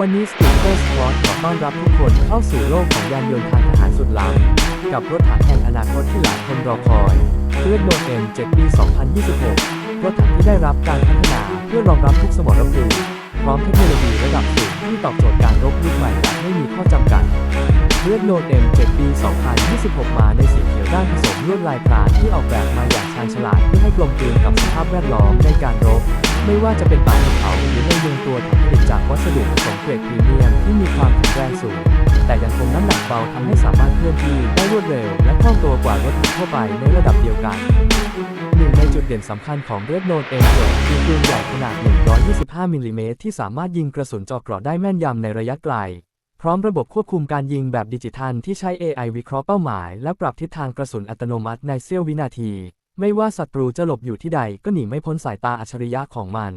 วันนี้ Speaker Squad ขอต้อนรับทุกคนเข้าสู่โลกของยานยนต์ทางทหารสุดล้ำกับรถถังแห่งอนาคตที่หลายคนรอคอยเครื่องโนเอ็ม7ปี 2026 รถถังที่ได้รับการพัฒนาเพื่อรองรับทุกสมรภูมิพร้อมเทคโนโลยีระดับสูงที่ตอบโจทย์การรบยุคใหม่แบบไม่มีข้อจำกัดเลือกโนเอ็ม7ปี 2026 มาในสีเขียวด้านผสมลวดลายพรางที่ออกแบบมาอย่างชาญฉลาดเพื่อให้กลมกลืนกับสภาพแวดล้อมในการรบ ไม่ว่าจะเป็นป่าภูเขาหรือใน เกรดพรีเมียมที่มีความแข็งแรงสูง แต่ยังคงน้ำหนักเบาทำให้สามารถเคลื่อนที่ได้รวดเร็ว และคล่องตัวกว่ารถถังทั่วไปในระดับเดียวกันหนึ่งในจุดเด่นสำคัญของ Red Note M7 คือปืนใหญ่ขนาด 125 มิลลิเมตรที่สามารถยิงกระสุนเจาะเกราะได้แม่นยำในระยะไกล พร้อมระบบควบคุมการยิงแบบดิจิทัลที่ใช้ AI วิเคราะห์เป้าหมาย และปรับทิศทางกระสุนอัตโนมัติในเสี้ยววินาที ไม่ว่าศัตรูจะหลบอยู่ที่ใดก็หนีไม่พ้นสายตาอัจฉริยะของมัน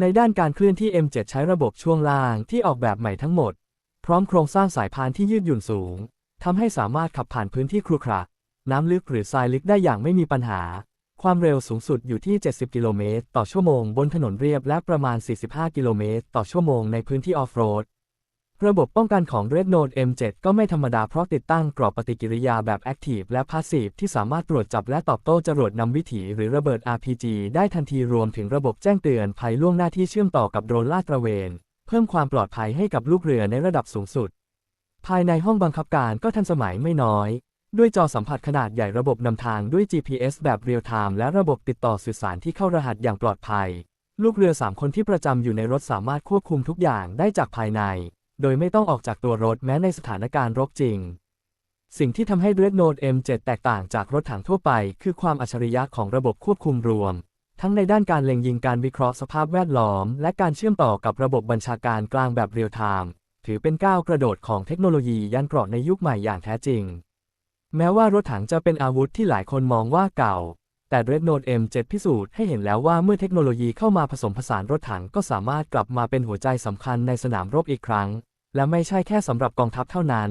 ในด้านการเคลื่อนที่ M7 ใช้ระบบช่วงล่างที่ออกแบบใหม่ทั้งหมด พร้อมโครงสร้างสายพานที่ยืดหยุ่นสูงทำให้สามารถขับผ่านพื้นที่ครุขระน้ำลึกหรือทรายลึกได้อย่างไม่มีปัญหา ความเร็วสูงสุดอยู่ที่ 70 กิโลเมตรต่อชั่วโมงบนถนนเรียบและประมาณ 45 กิโลเมตรต่อชั่วโมงในพื้นที่ออฟโรด ระบบป้องกันของ Red Note M7 ก็ไม่ธรรมดาเพราะติดตั้งกรอบปฏิกิริยาแบบ Active และ Passive ที่สามารถตรวจจับและตอบโต้จรวดนำวิถีหรือระเบิด RPG ได้ทันทีรวมถึงระบบแจ้งเตือนภัยล่วงหน้าที่เชื่อมต่อกับโดรนลาดตระเวน เพิ่มความปลอดภัยให้กับลูกเรือในระดับสูงสุด ภายในห้องบังคับการก็ทันสมัยไม่น้อย ด้วยจอสัมผัสขนาดใหญ่ระบบนำทางด้วย GPS แบบเรียลไทม์และระบบติดต่อสื่อสารที่เข้ารหัสอย่างปลอดภัย ลูกเรือ 3 คนที่ประจำอยู่ในรถสามารถควบคุมทุกอย่างได้จากภายใน โดยไม่ต้องออกจากตัวรถแม้ในสถานการณ์รบจริง สิ่งที่ทำให้ Red Note M7 แตกต่างจากรถถังทั่วไป คือความอัจฉริยะของระบบควบคุมรวม ทั้งในด้านการเล็งยิงการวิเคราะห์สภาพแวดล้อม และการเชื่อมต่อกับระบบบัญชาการกลางแบบเรียลไทม์ถือเป็นก้าวกระโดดของเทคโนโลยียันเกราะในยุคใหม่อย่างแท้จริง แม้ว่ารถถังจะเป็นอาวุธที่หลายคนมองว่าเก่า แต่ Red Note M7 พิสูจน์ให้เห็นแล้วว่าเมื่อเทคโนโลยีเข้ามาผสมผสานรถถังก็สามารถกลับมาเป็นหัวใจสำคัญในสนามรบอีกครั้ง และไม่ใช่แค่สำหรับกองทัพเท่านั้น